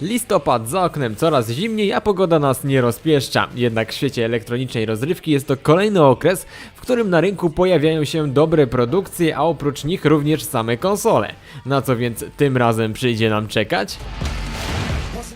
Listopad za oknem coraz zimniej, a pogoda nas nie rozpieszcza. Jednak w świecie elektronicznej rozrywki jest to kolejny okres, w którym na rynku pojawiają się dobre produkcje, a oprócz nich również same konsole. Na co więc tym razem przyjdzie nam czekać?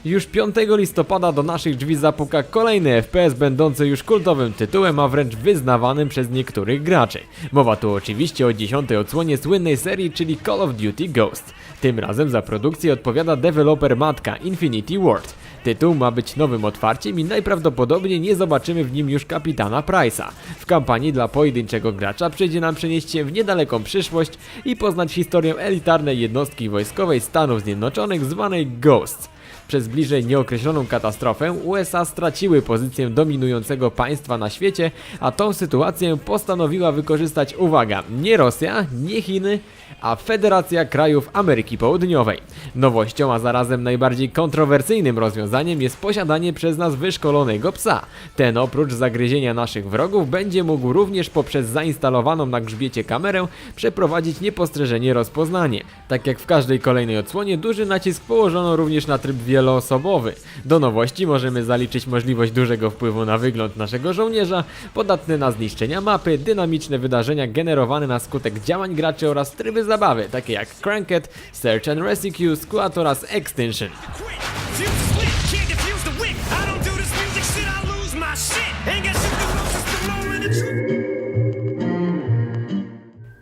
Już 5 listopada do naszych drzwi zapuka kolejny FPS będący już kultowym tytułem, a wręcz wyznawanym przez niektórych graczy. Mowa tu oczywiście o 10 odsłonie słynnej serii, czyli Call of Duty Ghost. Tym razem za produkcję odpowiada deweloper matka Infinity Ward. Tytuł ma być nowym otwarciem i najprawdopodobniej nie zobaczymy w nim już kapitana Price'a. W kampanii dla pojedynczego gracza przyjdzie nam przenieść się w niedaleką przyszłość i poznać historię elitarnej jednostki wojskowej Stanów Zjednoczonych zwanej Ghosts. Przez bliżej nieokreśloną katastrofę USA straciły pozycję dominującego państwa na świecie, a tą sytuację postanowiła wykorzystać, uwaga, nie Rosja, nie Chiny, a Federacja Krajów Ameryki Południowej. Nowością, a zarazem najbardziej kontrowersyjnym rozwiązaniem jest posiadanie przez nas wyszkolonego psa. Ten oprócz zagryzienia naszych wrogów będzie mógł również poprzez zainstalowaną na grzbiecie kamerę przeprowadzić niepostrzeżenie rozpoznanie. Tak jak w każdej kolejnej odsłonie, duży nacisk położono również na tryb wieloosobowy. Do nowości możemy zaliczyć możliwość dużego wpływu na wygląd naszego żołnierza, podatny na zniszczenia mapy, dynamiczne wydarzenia generowane na skutek działań graczy oraz tryby zabawy, takie jak Cranked, Search and Rescue, Squad oraz Extinction.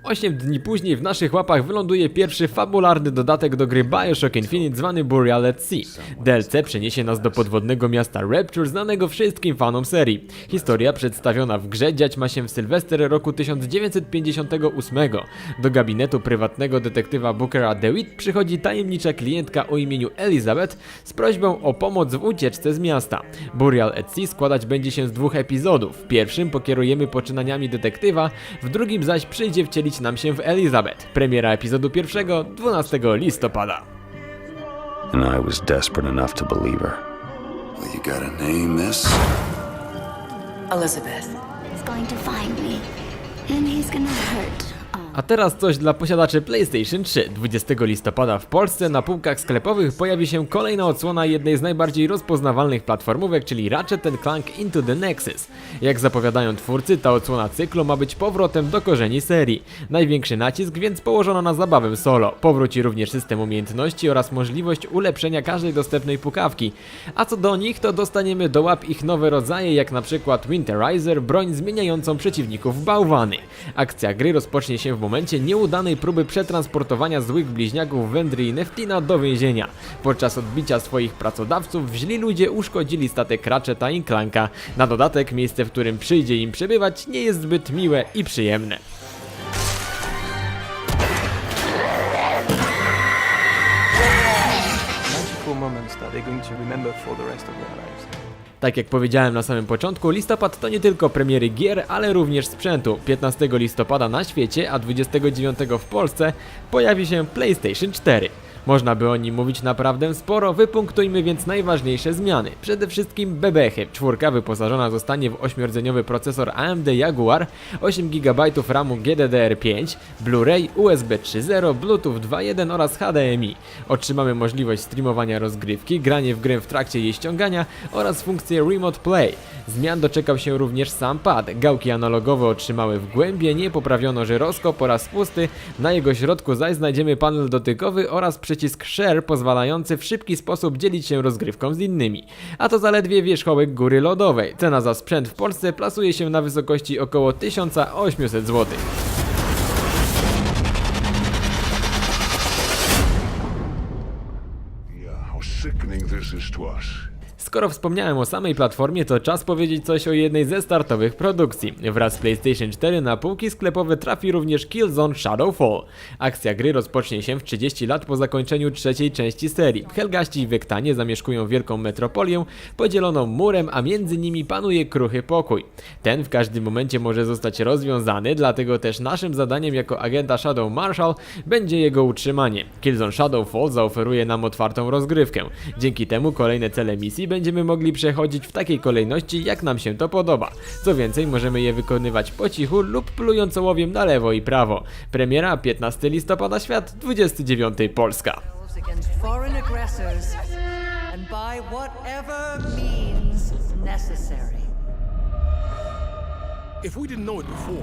8 dni później w naszych łapach wyląduje pierwszy fabularny dodatek do gry Bioshock Infinite zwany Burial at Sea. DLC przeniesie nas do podwodnego miasta Rapture znanego wszystkim fanom serii. Historia przedstawiona w grze dziać ma się w Sylwester roku 1958. Do gabinetu prywatnego detektywa Bookera DeWitt przychodzi tajemnicza klientka o imieniu Elizabeth z prośbą o pomoc w ucieczce z miasta. Burial at Sea składać będzie się z dwóch epizodów. W pierwszym pokierujemy poczynaniami detektywa, w drugim zaś przyjdzie wcielić nam się w Elizabeth. Premiera epizodu pierwszego 12 listopada. and I was desperate enough to believe her. Well, you gotta name this. Elizabeth. He's going to find me, and he's gonna hurt. A teraz coś dla posiadaczy PlayStation 3. 20 listopada w Polsce na półkach sklepowych pojawi się kolejna odsłona jednej z najbardziej rozpoznawalnych platformówek, czyli Ratchet Clank Into the Nexus. Jak zapowiadają twórcy, ta odsłona cyklu ma być powrotem do korzeni serii. Największy nacisk więc położono na zabawę solo. Powróci również system umiejętności oraz możliwość ulepszenia każdej dostępnej pukawki. A co do nich, to dostaniemy do łap ich nowe rodzaje, jak na przykład Winterizer, broń zmieniającą przeciwników bałwany. Akcja gry rozpocznie się w momencie nieudanej próby przetransportowania złych bliźniaków Wendry i Neftina do więzienia. Podczas odbicia swoich pracodawców źli ludzie uszkodzili statek Ratcheta i Clanka. Na dodatek miejsce, w którym przyjdzie im przebywać nie jest zbyt miłe i przyjemne. Moments that they're going to remember for the rest of their lives. Tak jak powiedziałem na samym początku, listopad to nie tylko premiery gier, ale również sprzętu. 15 listopada na świecie, a 29 w Polsce pojawi się PlayStation 4. Można by o nim mówić naprawdę sporo, wypunktujmy więc najważniejsze zmiany. Przede wszystkim bebechy. Czwórka wyposażona zostanie w 8-rdzeniowy procesor AMD Jaguar, 8 GB RAMu GDDR5, Blu-ray, USB 3.0, Bluetooth 2.1 oraz HDMI. Otrzymamy możliwość streamowania rozgrywki, granie w grę w trakcie jej ściągania oraz funkcję Remote Play. Zmian doczekał się również sam pad. Gałki analogowe otrzymały wgłębienie, poprawiono żyroskop oraz spusty, na jego środku zaś znajdziemy panel dotykowy oraz przycisk Share pozwalający w szybki sposób dzielić się rozgrywką z innymi. A to zaledwie wierzchołek góry lodowej. Cena za sprzęt w Polsce plasuje się na wysokości około 1800 zł. Sickening this is to us. Skoro wspomniałem o samej platformie, to czas powiedzieć coś o jednej ze startowych produkcji. Wraz z PlayStation 4 na półki sklepowe trafi również Killzone Shadowfall. Akcja gry rozpocznie się w 30 lat po zakończeniu trzeciej części serii. Helgaści i Wektanie zamieszkują wielką metropolię, podzieloną murem, a między nimi panuje kruchy pokój. Ten w każdym momencie może zostać rozwiązany, dlatego też naszym zadaniem jako agenta Shadow Marshal będzie jego utrzymanie. Killzone Shadowfall zaoferuje nam otwartą rozgrywkę. Dzięki temu kolejne cele misji będziemy mogli przechodzić w takiej kolejności, jak nam się to podoba. Co więcej, możemy je wykonywać po cichu lub plując ołowiem na lewo i prawo. Premiera 15 listopada świat, 29 Polska. If we didn't know it before,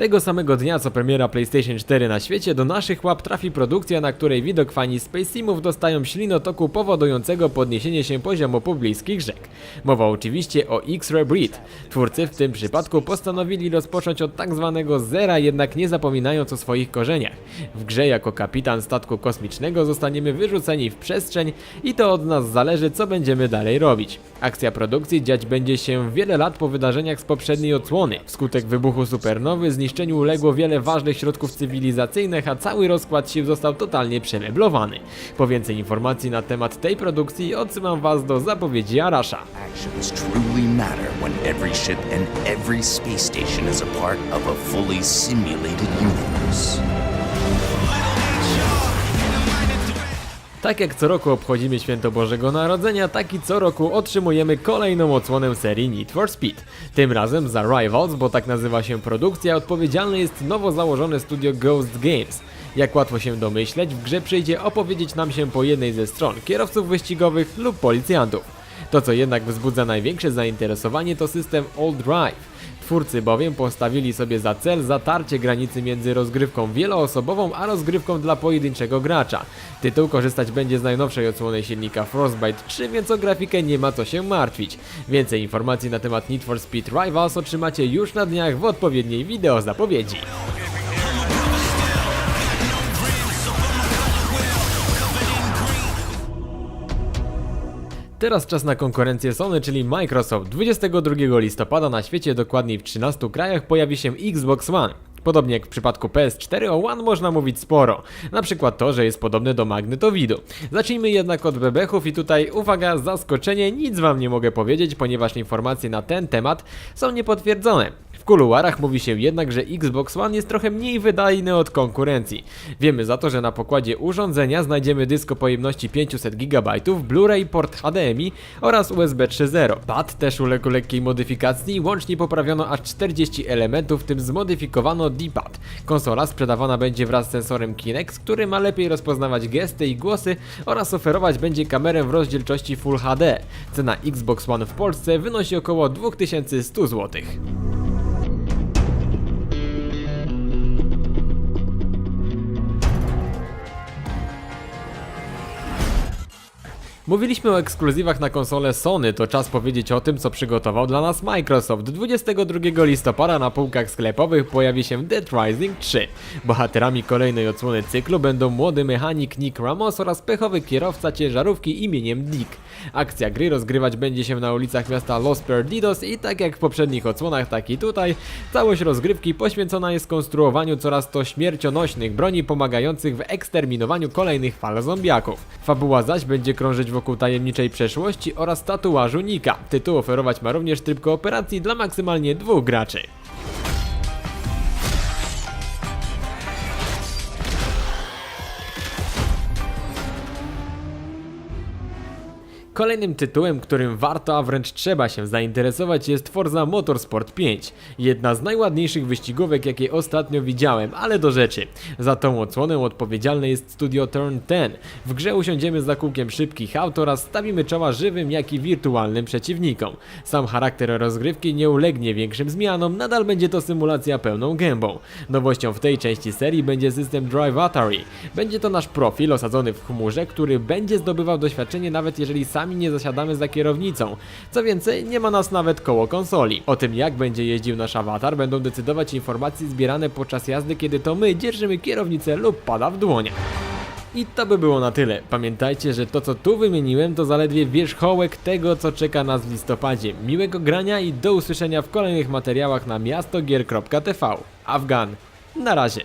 Tego samego dnia co premiera PlayStation 4 na świecie do naszych łap trafi produkcja, na której widok fani Space Simów dostają ślinotoku powodującego podniesienie się poziomu pobliskich rzek. Mowa oczywiście o X-Ray Breed. Twórcy w tym przypadku postanowili rozpocząć od tak zwanego zera, jednak nie zapominając o swoich korzeniach. W grze jako kapitan statku kosmicznego zostaniemy wyrzuceni w przestrzeń i to od nas zależy co będziemy dalej robić. Akcja produkcji dziać będzie się wiele lat po wydarzeniach z poprzedniej odsłony. Wskutek wybuchu supernowy zniszczeniu uległo wiele ważnych środków cywilizacyjnych, a cały rozkład sił został totalnie przemeblowany. Po więcej informacji na temat tej produkcji odsyłam was do zapowiedzi every space station is a part of a fully simulated universe. Tak jak co roku obchodzimy święto Bożego Narodzenia, tak i co roku otrzymujemy kolejną odsłonę serii Need for Speed. Tym razem za Rivals, bo tak nazywa się produkcja, odpowiedzialne jest nowo założone studio Ghost Games. Jak łatwo się domyśleć, w grze przyjdzie opowiedzieć nam się po jednej ze stron kierowców wyścigowych lub policjantów. To co jednak wzbudza największe zainteresowanie to system All Drive. Twórcy bowiem postawili sobie za cel zatarcie granicy między rozgrywką wieloosobową a rozgrywką dla pojedynczego gracza. Tytuł korzystać będzie z najnowszej odsłony silnika Frostbite 3, więc o grafikę nie ma co się martwić. Więcej informacji na temat Need for Speed Rivals otrzymacie już na dniach w odpowiedniej wideo zapowiedzi. Teraz czas na konkurencję Sony, czyli Microsoft. 22 listopada na świecie, dokładniej w 13 krajach, pojawi się Xbox One. Podobnie jak w przypadku PS4, o One można mówić sporo. Na przykład to, że jest podobny do magnetowidu. Zacznijmy jednak od bebechów i tutaj, uwaga, zaskoczenie, nic wam nie mogę powiedzieć, ponieważ informacje na ten temat są niepotwierdzone. Kuluarach mówi się jednak, że Xbox One jest trochę mniej wydajny od konkurencji. Wiemy za to, że na pokładzie urządzenia znajdziemy dysk o pojemności 500 GB, Blu-ray, port HDMI oraz USB 3.0. Pad też uległ lekkiej modyfikacji i łącznie poprawiono aż 40 elementów, w tym zmodyfikowano D-pad. Konsola sprzedawana będzie wraz z sensorem Kinect, który ma lepiej rozpoznawać gesty i głosy oraz oferować będzie kamerę w rozdzielczości Full HD. Cena Xbox One w Polsce wynosi około 2100 zł. Mówiliśmy o ekskluzywach na konsolę Sony, to czas powiedzieć o tym, co przygotował dla nas Microsoft. 22 listopada na półkach sklepowych pojawi się Dead Rising 3. Bohaterami kolejnej odsłony cyklu będą młody mechanik Nick Ramos oraz pechowy kierowca ciężarówki imieniem Dick. Akcja gry rozgrywać będzie się na ulicach miasta Los Perdidos i tak jak w poprzednich odsłonach, tak i tutaj, całość rozgrywki poświęcona jest konstruowaniu coraz to śmiercionośnych broni pomagających w eksterminowaniu kolejnych fal zombiaków. Fabuła zaś będzie krążyć wokół tajemniczej przeszłości oraz tatuażu Nika. Tytuł oferować ma również tryb kooperacji dla maksymalnie dwóch graczy. Kolejnym tytułem, którym warto, a wręcz trzeba się zainteresować jest Forza Motorsport 5. Jedna z najładniejszych wyścigówek, jakie ostatnio widziałem, ale do rzeczy. Za tą odsłonę odpowiedzialne jest studio Turn 10. W grze usiądziemy za kółkiem szybkich aut oraz stawimy czoła żywym, jak i wirtualnym przeciwnikom. Sam charakter rozgrywki nie ulegnie większym zmianom, nadal będzie to symulacja pełną gębą. Nowością w tej części serii będzie system Drive Atari. Będzie to nasz profil osadzony w chmurze, który będzie zdobywał doświadczenie nawet jeżeli sami nie zasiadamy za kierownicą. Co więcej, nie ma nas nawet koło konsoli. O tym jak będzie jeździł nasz awatar będą decydować informacje zbierane podczas jazdy, kiedy to my dzierżymy kierownicę lub pada w dłoniach. I to by było na tyle. Pamiętajcie, że to co tu wymieniłem to zaledwie wierzchołek tego co czeka nas w listopadzie. Miłego grania i do usłyszenia w kolejnych materiałach na miastogier.tv. Afgan. Na razie.